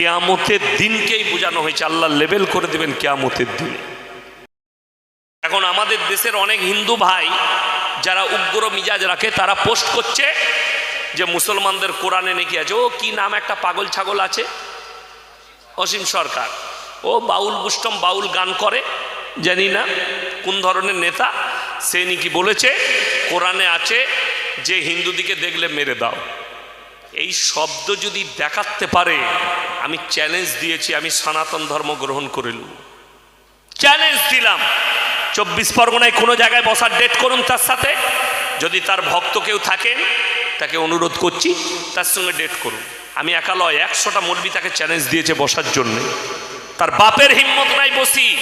কেয়ামতের দিনকেই বোঝানো হয়েছে। আল্লাহ লেবেল করে দেবেন কেয়ামতের দিনে। এখন আমাদের দেশের অনেক হিন্দু ভাই যারা উগ্র মিজাজ রাখে, তারা পোস্ট করছে যে মুসলমানদের কোরআনে নাকি আছে। ও, কি নাম একটা পাগল ছাগল আছে? অসীম সরকার। ও, বাউল বুষ্টম বাউল গান করে, জানি না কোন ধরনের নেতা, সে নাকি বলেছে, কোরআনে আছে যে হিন্দুদিকে দেখলে মেরে দাও। এই শব্দ যদি দেখাতে পারে, আমি চ্যালেঞ্জ দিয়েছি, আমি সনাতন ধর্ম গ্রহণ করে চ্যালেঞ্জ দিলাম। চব্বিশ পরগনায় কোনো জায়গায় বসার ডেট করুন তার সাথে। যদি তার ভক্ত কেউ থাকেন, তাকে অনুরোধ করছি, তার সঙ্গে ডেট করুন। আমি একা লয়, একশোটা মলবি তাকে চ্যালেঞ্জ দিয়েছে বসার জন্য। তার বাপের হিম্মত নাই বসি।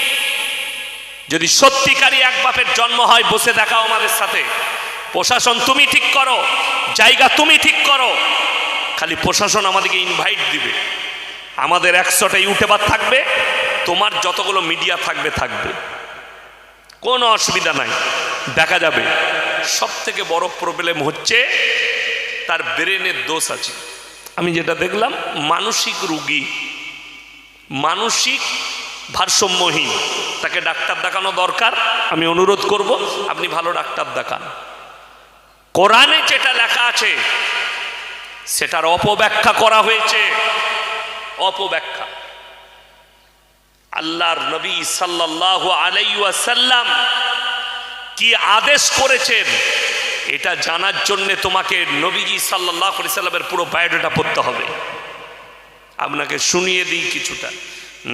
যদি সত্যিকারই এক বাপের জন্ম হয়, বসে দেখাও আমাদের সাথে। প্রশাসন, তুমি ঠিক করো। জায়গা তুমি ঠিক করো। খালি প্রশাসন আমাদেরকে ইনভাইট দিবে। আমাদের একশোটা ইউটিউবার থাকবে, তোমার যতগুলো মিডিয়া থাকবে থাকবে। কোনো অসুবিধা নাই, দেখা যাবে। সব থেকে বড় প্রবলেম হচ্ছে, তার ব্রেনের দোষ আছে। আমি যেটা দেখলাম, মানসিক রুগী, মানসিক ভারসাম্যহীন, তাকে ডাক্তার দেখানো দরকার। আমি অনুরোধ করব, আপনি ভালো ডাক্তার দেখান। কোরআনে যেটা লেখা আছে সেটার অপব্যাখ্যা করা হয়েছে। অপব্যাখ্যা। আল্লাহর নবী সাল্লাহ আলাইসাল্লাম কি আদেশ করেছেন, এটা জানার জন্যে তোমাকে নবীজি সাল্লাহ সাল্লামের পুরো বায়োডাটা পড়তে হবে। আপনাকে শুনিয়ে দিই কিছুটা।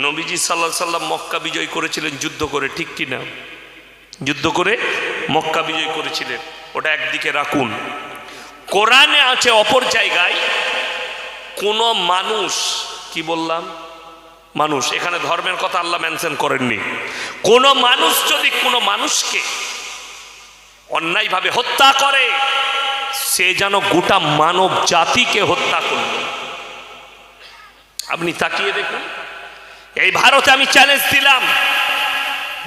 নবীজি সাল্লাহ সাল্লাম মক্কা বিজয় করেছিলেন, যুদ্ধ করে, ঠিক কি না যুদ্ধ করে মক্কা বিজয় করেছিলেন। ওটা একদিকে রাখুন। কোরআনে আছে অপর জায়গায়, কোনো মানুষ, কি বললাম? মানুষ, এখানে ধর্মের কথা আল্লাহ মেনশন করেননি। কোনো মানুষ যদি কোনো মানুষকে অন্যায়ভাবে হত্যা করে, সে যেন গোটা মানব জাতিকে হত্যা করল। আপনি তাকিয়ে দেখুন। এই ভারতে আমি চ্যালেঞ্জ দিলাম।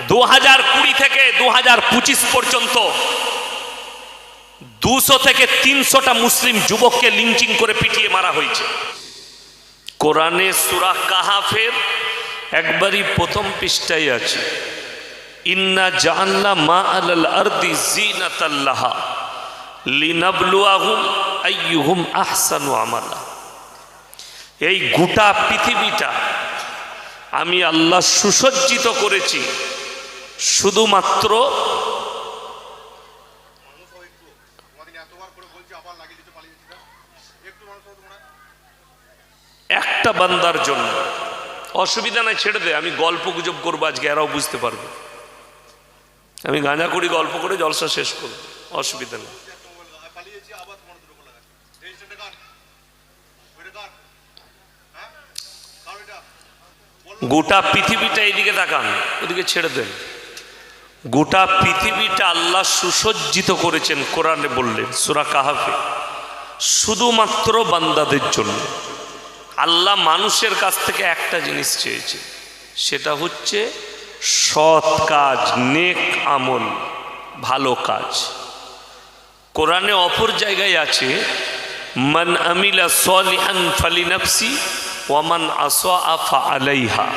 দু হাজার কুড়ি থেকে দু হাজার পঁচিশ পর্যন্ত দুশো থেকে তিনশোটা মুসলিম যুবককে লিঞ্চিং করে পিটিয়ে মারা হয়েছে। কোরআনে সুরা কাহাফের একবারই প্রথম পৃষ্ঠায় আছে, ইন্না জাহান্না মা আলাল আরদি জিনাতাল্লাহা লিনাবলুয়াহুম আইয়ুহুম আহসানু আমালা। এই গোটা পৃথিবীটা আমি আল্লাহ সুসজ্জিত করেছি, শুধুমাত্র মানুষ হয় একটু তোমাদের এতবার করে বলছি আবার লাগিয়ে দিতে পালিয়ে দিচ্ছি একটু বান্দার জন্য। অসুবিধা নাই, ছেড়ে দে, আমি গল্প গুজব করব আজকে, এরাও বুঝতে পারবে। আমি গাঁজা করি গল্প করে জলসা শেষ করব, অসুবিধা নেই। গোটা পৃথিবীটা এইদিকে তাকান, ওদিকে ছেড়ে দেন। গোটা পৃথিবীটা আল্লাহ সুসজ্জিত করেছেন কোরআনে বললেন, সুরা কাহাফে। শুধুমাত্র বান্দাদের জন্য। আল্লাহ মানুষের কাছ থেকে একটা জিনিস চেয়েছে। সেটা হচ্ছে সৎ কাজ, নেক আমল, ভালো কাজ। কোরআনে অপর জায়গায় আছে, মান আমিলা সলিহান ফালিনাফসি ওয়ামান আসা আফা আলাইহা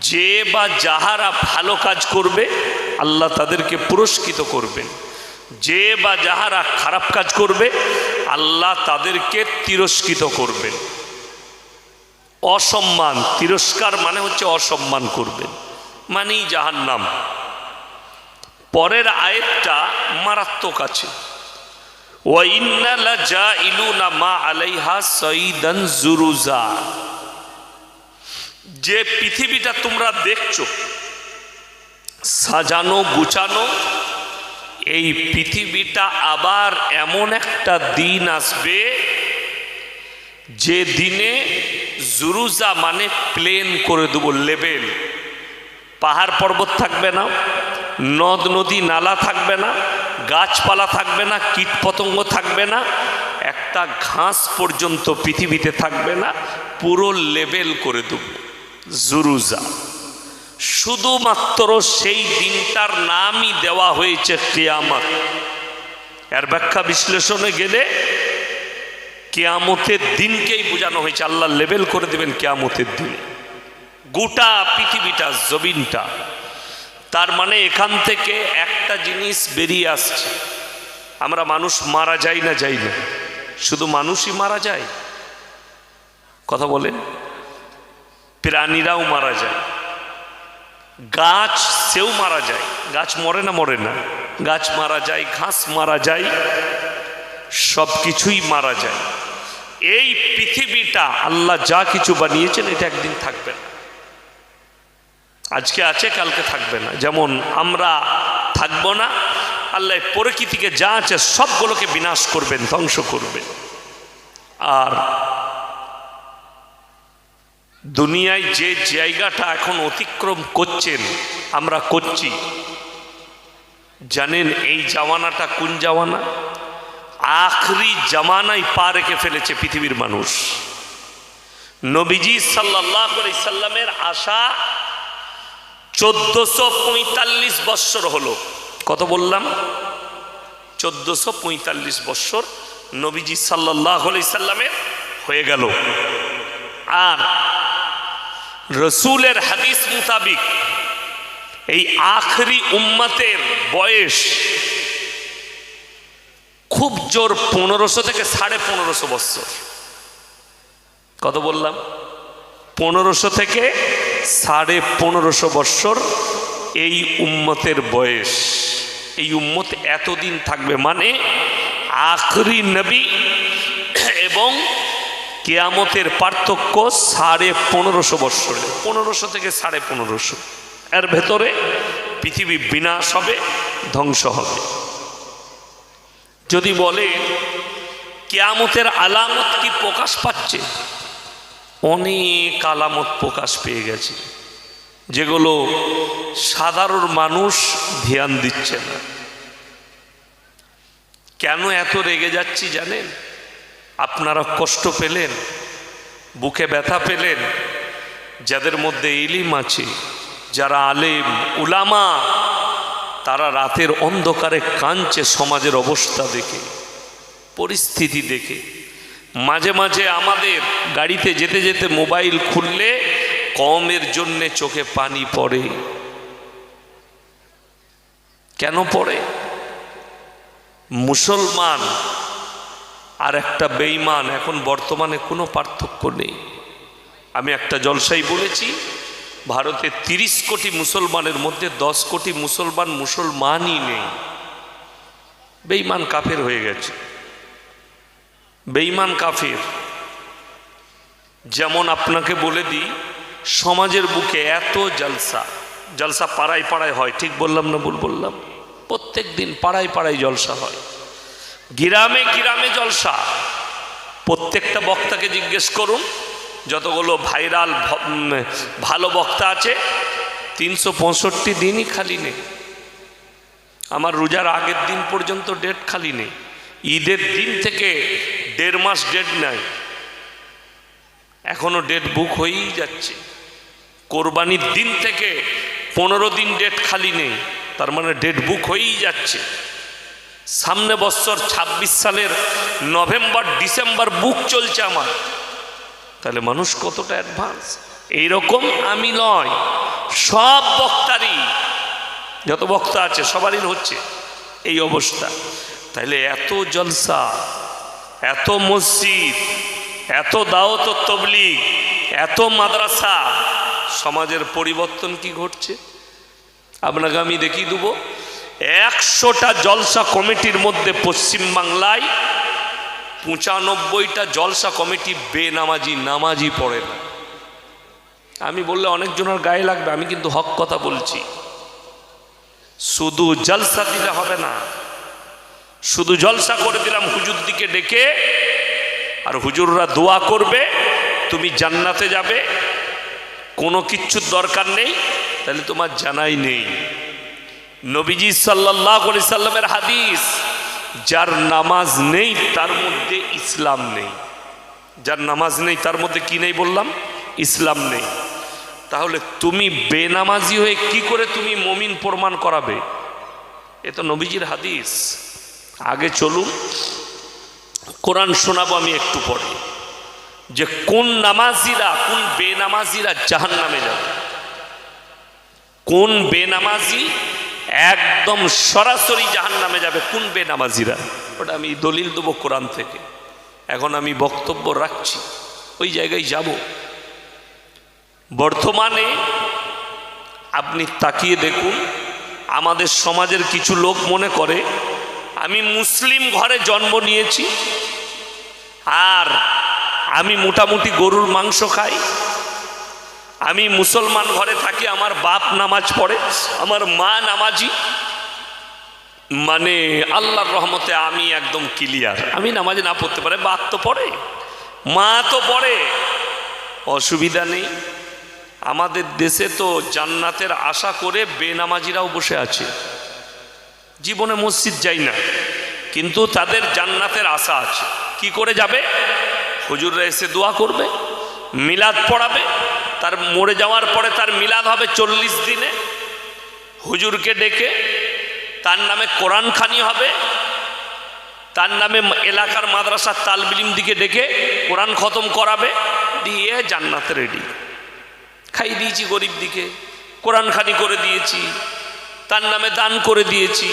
যে বা যাহারা ভালো কাজ করবে, আল্লাহ তাদেরকে পুরস্কৃত করবেন। যে বা যাহারা খারাপ কাজ করবে আল্লাহ তাদেরকে তিরস্কৃত করবেন। অসম্মান, তিরস্কার মানে হচ্ছে অসম্মান করবেন। মানেই জাহান্নাম। পরের আয়েরটা মারাত্মক আছে। যে পৃথিবীটা তোমরা দেখছ, সাজানো, গুছানো এই পৃথিবীটা আবার এমন একটা দিন আসবে যে দিনে জুরুজা মানে প্লেন করে দেবো, লেবেল। পাহাড় পর্বত থাকবে না, নদ, নদী, নালা থাকবে না, গাছপালা থাকবে না কীট পতঙ্গ থাকবে না, একটা ঘাস পর্যন্ত পৃথিবীতে থাকবে না, পুরো লেবেল করে দেব, জুরুজা। শুধুমাত্র সেই দিনটার নামই দেওয়া হয়েছে কেয়ামত। এর ব্যাখ্যা বিশ্লেষণে গেলে কেয়ামতের দিনকেই বোঝানো হয়েছে। আল্লাহ লেবেল করে দেবেন কেয়ামতের দিনে। গোটা পৃথিবীটা, জমিনটা। তার মানে এখান থেকে একটা জিনিস বেরিয়ে আসছে। আমরা মানুষ মারা যাই না যাই না। শুধু মানুষই মারা যায়? কথা বলেন? প্রাণীরাও মারা যায়। গাছ সেও মারা যায়। গাছ মরে না মরে না। গাছ মারা যায়, ঘাস মারা যায় সব কিছুই মারা যায়। এই পৃথিবীটা আল্লাহ যা কিছু বানিয়েছেন, এটা একদিন থাকবে না। আজকে আছে, কালকে থাকবে না। যেমন আমরা থাকব না, আল্লাহ প্রকৃতিকে যা আছে সবগুলোকে বিনাশ করবেন, ধ্বংস করবেন। আর দুনিয়ায় যে জায়গাটা এখন অতিক্রম করছেন, আমরা করছি। জানেন এই জামানাটা কোন জামানা? আখরি জামানায় পা রেখে ফেলেছে পৃথিবীর মানুষ। নবীজি সাল্লাহ সাল্লামের আশা চোদ্দশো পঁয়তাল্লিশ বৎসর হলো। কত বললাম? চোদ্দশো পঁয়তাল্লিশ বৎসর নবীজি সাল্লাহ সাল্লামের হয়ে গেল। আর রসুলের হাদিস মুতাবিক। এই আখরি উম্মাতের বয়স খুব জোর পনেরোশো থেকে সাড়ে পনেরোশো বৎসর কত বললাম? পনেরোশো থেকে সাড়ে পনেরোশো বৎসর এই উম্মতের বয়স। এই উম্মত এতদিন থাকবে মানে আখরি নবী এবং কেয়ামতের পার্থক্য সাড়ে পনেরোশো বৎসরে। পনেরোশো থেকে সাড়ে পনেরোশো। এর ভেতরে পৃথিবী বিনাশ হবে, ধ্বংস হবে। যদি বলে কেয়ামতের আলামত কি প্রকাশ পাচ্ছে? অনেক আলামত প্রকাশ পেয়ে গেছে, যেগুলো সাধারণ মানুষ ধ্যান দিচ্ছে না। কেন এত রেগে যাচ্ছি জানেন? আপনারা কষ্ট পেলেন, বুকে ব্যথা পেলেন, যাদের মধ্যে ইলিম আছে, যারা আলেম, উলামা, তারা রাতের অন্ধকারে কাঁদছে সমাজের অবস্থা দেখে, পরিস্থিতি দেখে। মাঝে মাঝে আমাদের গাড়িতে যেতে যেতে মোবাইল খুললে কমের জন্যে চোখে পানি পড়ে। কেন পড়ে? মুসলমান আর একটা বেইমান এখন বর্তমানে কোনো পার্থক্য নেই। আমি একটা জলসাই বলেছি, ভারতে তিরিশ কোটি মুসলমানের মধ্যে দশ কোটি মুসলমান মুসলমানই নেই। বেইমান কাফের হয়ে গেছে। বেইমান কাফের। যেমন আপনাকে বলে দিই, সমাজের বুকে এত জলসা জলসা পাড়ায় পাড়ায় হয়, ঠিক বললাম না ভুল বললাম? প্রত্যেক দিন পাড়ায় পাড়ায় জলসা হয়। গ্রামে গ্রামে জলসা। প্রত্যেকটা বক্তাকে জিজ্ঞেস করুন, যতগুলো ভাইরাল ভালো বক্তা আছে, তিনশো পঁয়ষট্টি দিনই খালি নেই। আমার রোজার আগের দিন পর্যন্ত ডেট খালি নেই। ঈদের দিন থেকে দেড় মাস ডেট নাই। এখনও ডেট বুক হয়েই যাচ্ছে। কোরবানির দিন থেকে পনেরো দিন ডেট খালি নেই। তার মানে ডেট বুক হয়েই যাচ্ছে। সামনে বছর ২৬ সালের নভেম্বর, ডিসেম্বর বুক চলছে আমার। তাহলে মানুষ কতটা অ্যাডভান্স এইরকম আমি নয়, সব বক্তারই, যত বক্তা আছে সবারই হচ্ছে এই অবস্থা। তাহলে এত জলসা, এত মসজিদ, এত দাওত তবলিগ, এত মাদ্রাসা, সমাজের পরিবর্তন কি ঘটছে? আপনাকে আমি দেখিয়ে দেবো। একশোটা জলসা কমিটির মধ্যে পশ্চিমবাংলায় পঁচানব্বইটা জলসা কমিটি বেনামাজি, নামাজি পড়ে না। আমি বললে অনেকজনের গায়ে লাগবে, আমি কিন্তু হক কথা বলছি। শুধু জলসা দিলে হবে না, শুধু জলসা করে দিলাম হুজুর দিকে ডেকে, আর হুজুররা দোয়া করবে, তুমি জান্নাতে যাবে, কোনো কিচ্ছুর দরকার নেই, তাহলে তোমার জানাই নেই। নবীজি সাল্লাহ সাল্লামের হাদিস, যার নামাজ নেই তার মধ্যে ইসলাম নেই। যার নামাজ নেই তার মধ্যে কি নেই বললাম? ইসলাম নেই। তাহলে তুমি বেনামাজি হয়ে কি করে তুমি মমিন প্রমাণ করাবে? এ তো নবীজির হাদিস। আগে চলুন, কোরআন শোনাবো আমি একটু পরে। যে কোন নামাজিরা, কোন বেনামাজিরা জাহান নামে যাবে? কোন বেনামাজি একদম সরাসরি জাহান নামে যাবে কোন বেনামাজিরা? ওটা আমি দলিল দেবো কোরআন থেকে। এখন আমি বক্তব্য রাখছি। ওই জায়গায় যাব। বর্তমানে আপনি তাকিয়ে দেখুন, আমাদের সমাজের কিছু লোক মনে করে, আমি মুসলিম ঘরে জন্ম নিয়েছি, আর আমি মোটামুটি গরুর মাংস খাই। আমি মুসলমান ঘরে থাকি, আমার বাপ নামাজ পড়ে, আমার মা নামাজি। মানে আল্লাহর রহমতে আমি একদম ক্লিয়ার আমি নামাজ না পড়তে পারে, বাপ তো পড়ে, মা তো পড়ে। অসুবিধা নেই। আমাদের দেশে তো জান্নাতের আশা করে বেনামাজিরাও বসে আছে। জীবনে মসজিদ যাই না, কিন্তু তাদের জান্নাতের আশা আছে। কি করে যাবে? হুজুররা এসে দোয়া করবে, মিলাদ পড়াবে তার মরে যাওয়ার পরে তার মিলাদ হবে চল্লিশ দিনে। হুজুরকে ডেকে তার নামে কোরআন খানি হবে। তার নামে এলাকার মাদ্রাসার তালবিলিম দিকে ডেকে কোরআন খতম করাবে। দিয়ে জান্নাত রেডি খাই দিয়েছি গরিব দিকে। কোরআন খানি করে দিয়েছি। তার নামে দান করে দিয়েছি।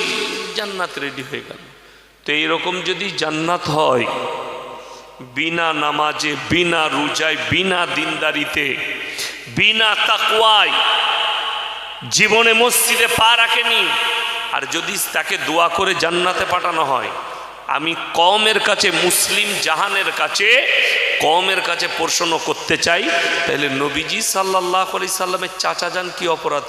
জান্নাত রেডি হয়ে গেল। তো এইরকম যদি জান্নাত হয়, বিনা নামাজে, বিনা রোজায়, বিনা দিনদারিতে বিনা তাকুয়ায় জীবনে মসজিদে পা রাখেনি। আর যদি তাকে দোয়া করে জান্নাতে পাঠানো হয়, আমি কমের কাছে, মুসলিম জাহানের কাছে কমের কাছে প্রশ্ন করতে চাই। তাহলে নবীজি সাল্লাহ আলি সাল্লামের চাচা যান কি অপরাধ?